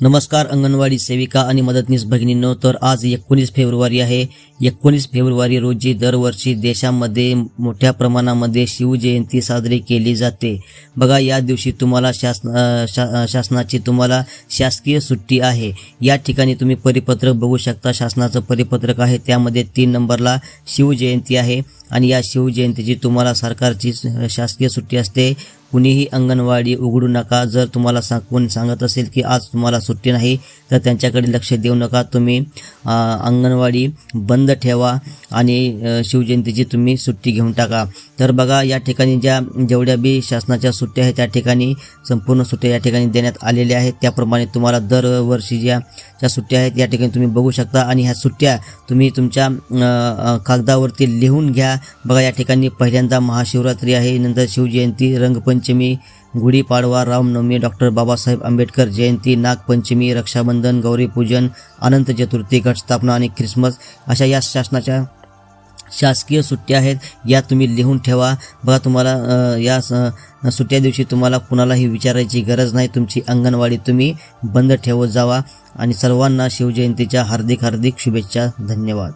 नमस्कार अंगणवाडी सेविका आणि मदतनीस भगिनींनो तर आज एकोणीस फेब्रुवारी आहे. एकोणीस फेब्रुवारी रोजी दरवर्षी देशामध्ये मोठ्या प्रमाणामध्ये शिवजयंती साजरी केली जाते. बघा या दिवशी तुम्हाला शासन शा शासनाची तुम्हाला शासकीय सुट्टी आहे. या ठिकाणी तुम्ही परिपत्रक बघू शकता. शासनाचं परिपत्रक आहे त्यामध्ये तीन नंबरला शिवजयंती आहे. आणि या शिवजयंतीची तुम्हाला सरकारची शासकीय सुट्टी असते. कुणीही अंगणवाडी उघडू नका. जर तुम्हाला सांग कोणी सांगत असेल की आज तुम्हाला सुट्टी नाही तर त्यांच्याकडे लक्ष देऊ नका. तुम्ही अंगणवाडी बंद ठेवा आणि शिवजयंतीची तुम्ही सुट्टी घेऊन टाका. तर बघा या ठिकाणी ज्या जेवढ्या बी शासनाच्या सुट्ट्या आहेत त्या ठिकाणी संपूर्ण सुट्ट्या या ठिकाणी देण्यात आलेल्या आहेत. त्याप्रमाणे तुम्हाला दरवर्षी ज्या ज्या सुट्ट्या आहेत या ठिकाणी तुम्ही बघू शकता. आणि ह्या सुट्ट्या तुम्ही तुमच्या कागदावरती लिहून घ्या. बघा या ठिकाणी पहिल्यांदा महाशिवरात्री आहे. नंतर शिवजयंती रंगपंचमी गुढीपाडवा रामनवमी डॉक्टर बाबासाहेब आंबेडकर जयंती नागपंचमी रक्षाबंधन गौरीपूजन अनंत चतुर्थी घटस्थापना आणि ख्रिसमस अशा या शासनाच्या शासकीय सुट्ट्या आहेत. या तुम्ही लिहून ठेवा. बघा तुम्हाला या स- सुट्ट्या दिवशी तुम्हाला कुणालाही विचारायची गरज नाही. तुमची अंगणवाडी तुम्ही बंद ठेवत जावा. आणि सर्वांना शिवजयंतीच्या हार्दिक हार्दिक शुभेच्छा. धन्यवाद.